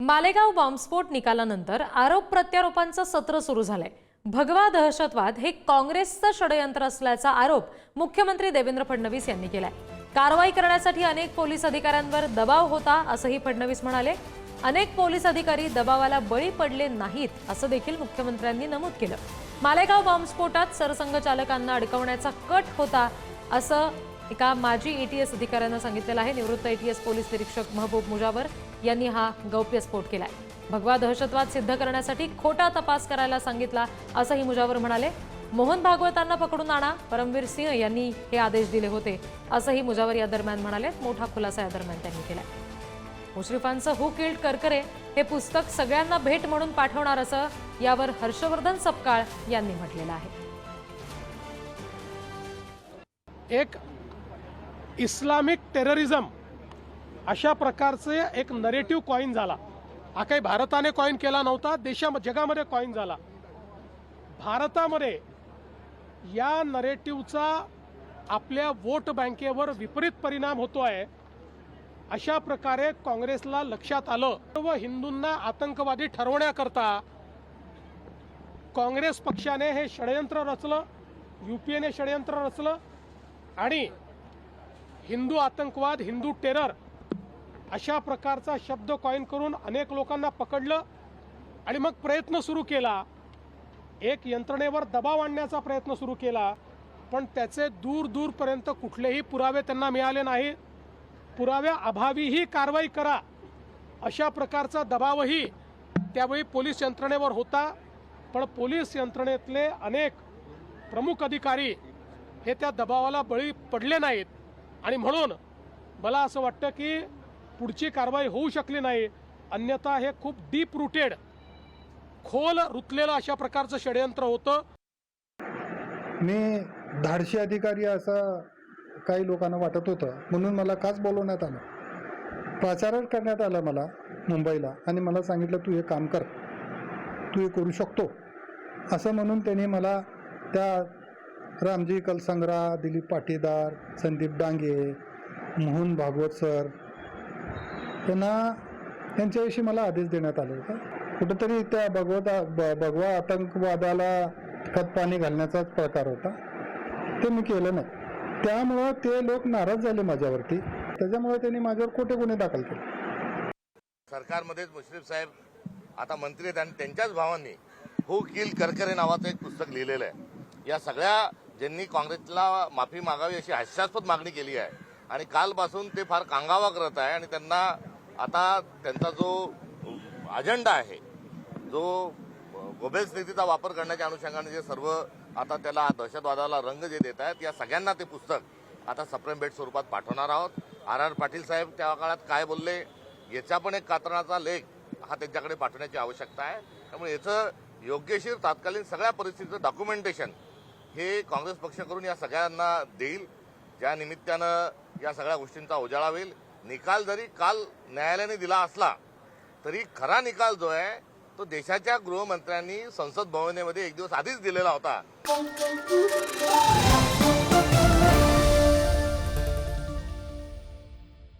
मालेगाव बॉम्बस्फोट निकालानंतर आरोप प्रत्यारोपांचं सत्र सुरू झालंय. भगवा दहशतवाद हे काँग्रेसचं षडयंत्र असल्याचा आरोप मुख्यमंत्री देवेंद्र फडणवीस यांनी केलाय. कारवाई करण्यासाठी अनेक पोलीस अधिकाऱ्यांवर दबाव होता असंही फडणवीस म्हणाले. अनेक पोलीस अधिकारी दबावाला बळी पडले नाहीत असं देखील मुख्यमंत्र्यांनी नमूद केलं. मालेगाव बॉम्बस्फोटात सरसंघचालकांना अडकवण्याचा कट होता असं एका माजी एटीएस अधिकाऱ्यानं सांगितलेलं आहे निवृत्त एटीएस पोलीस निरीक्षक महबूब मुजावर यांनी हा गौप्यस्फोट केलाय. भगवा दहशतवाद सिद्ध करण्यासाठी खोटा तपास करायला सांगितला असंही मुजावर म्हणाले. मोहन भागवतांना पकडून आणा परमवीर सिंह यांनी हे आदेश दिले होते असंही मुजावर या दरम्यान म्हणाले. मोठा खुलासा या दरम्यान त्यांनी केलाय. मुश्रीफांचं हु किल्ड करकरे हे पुस्तक सगळ्यांना भेट म्हणून पाठवणार असं यावर हर्षवर्धन सपकाळ यांनी म्हटलेलं आहे. एक इस्लामिक टेररिझम अशा प्रकारचे एक नरेटिव्ह कॉईन झाला. हा काही भारताने कॉईन केला नव्हता देशा जगामध्ये कॉईन झाला. भारतामध्ये या नरेटिव्हचा आपल्या वोट बँकेवर विपरीत परिणाम होतो आहे. अशा प्रकारे काँग्रेसला लक्षात आलं. सर्व हिंदूंना आतंकवादी ठरवण्याकरता काँग्रेस पक्षाने हे षडयंत्र रचलं युपीएने षडयंत्र रचलं आणि हिंदू आतंकवाद हिंदू टेरर अशा प्रकारचा शब्द कॉईन करून अनेक लोकांना पकडलं आणि मग प्रयत्न सुरू केला. एक यंत्रणेवर दबाव आणण्याचा प्रयत्न सुरू केला. पण त्याचे दूर दूरपर्यंत कुठलेही पुरावे त्यांना मिळाले नाही. पुराव्या अभावीही कारवाई करा. अशा प्रकारचा दबावही त्यावेळी पोलीस यंत्रणेवर होता. पण पोलीस यंत्रणेतले अनेक प्रमुख अधिकारी हे त्या दबावाला बळी पडले नाहीत. आणि म्हणून मला असं वाटतं की पुढची कारवाई होऊ शकली नाही. अन्यथा हे खूप डीप रुटेड खोल रुतलेलं अशा प्रकारचं षडयंत्र होतं. मी धाडशी अधिकारी असं काही लोकांना वाटत होतं. म्हणून मला खास बोलवण्यात आलं. प्राचारण करण्यात आलं मला मुंबईला. आणि मला सांगितलं तू हे काम कर. तू हे करू शकतो. असं म्हणून त्यांनी मला त्या रामजी कलसंग्रा दिलीप पाटीदार संदीप डांगे मोहन भागवत सर त्यांना यांच्याविषयी मला आदेश देण्यात आले होता. कुठंतरी त्या भगवता भगवा आतंकवादाला खतपाणी घालण्याचाच प्रकार होता. ते मी केलं नाही. त्यामुळं ते लोक नाराज झाले माझ्यावरती. त्याच्यामुळे त्यांनी माझ्यावर खोटे गुन्हे दाखल केले. सरकारमध्येच मुश्रीफ साहेब आता मंत्री आहेत आणि त्यांच्याच भावांनी हु किल करकरे नावाचं एक पुस्तक लिहिलेलं आहे. या सगळ्या ज्यांनी काँग्रेसला माफी मागावी अशी हास्यास्पद मागणी केली आहे. आणि कालपासून ते फार कांगावा करत आहे आणि त्यांना आता त्यांचा जो अजेंडा आहे जो गोबेल्स नीतीचा वापर करण्याच्या अनुषंगाने जे सर्व आता त्याला दहशतवादाला रंग जे देत आहेत या सगळ्यांना ते पुस्तक आता सप्रेम भेट स्वरूपात पाठवणार आहोत. आर आर पाटील साहेब त्या काळात काय बोलले? याचा पण एक कात्रणाचा लेख हा त्यांच्याकडे पाठवण्याची आवश्यकता आहे. त्यामुळे याचं योग्यशीर तात्कालीन सगळ्या परिस्थितीचं डॉक्युमेंटेशन हे काँग्रेस पक्ष करून या सगळ्यांना देईल. ज्या निमित्तानं या सगळ्या गोष्टींचा उजाळा होईल. निकाल जरी काल न्यायालयाने दिला असला तरी खरा निकाल जो आहे तो देशाच्या गृहमंत्र्यांनी संसद भवनेमध्ये एक दिवस आधीच दिलेला होता.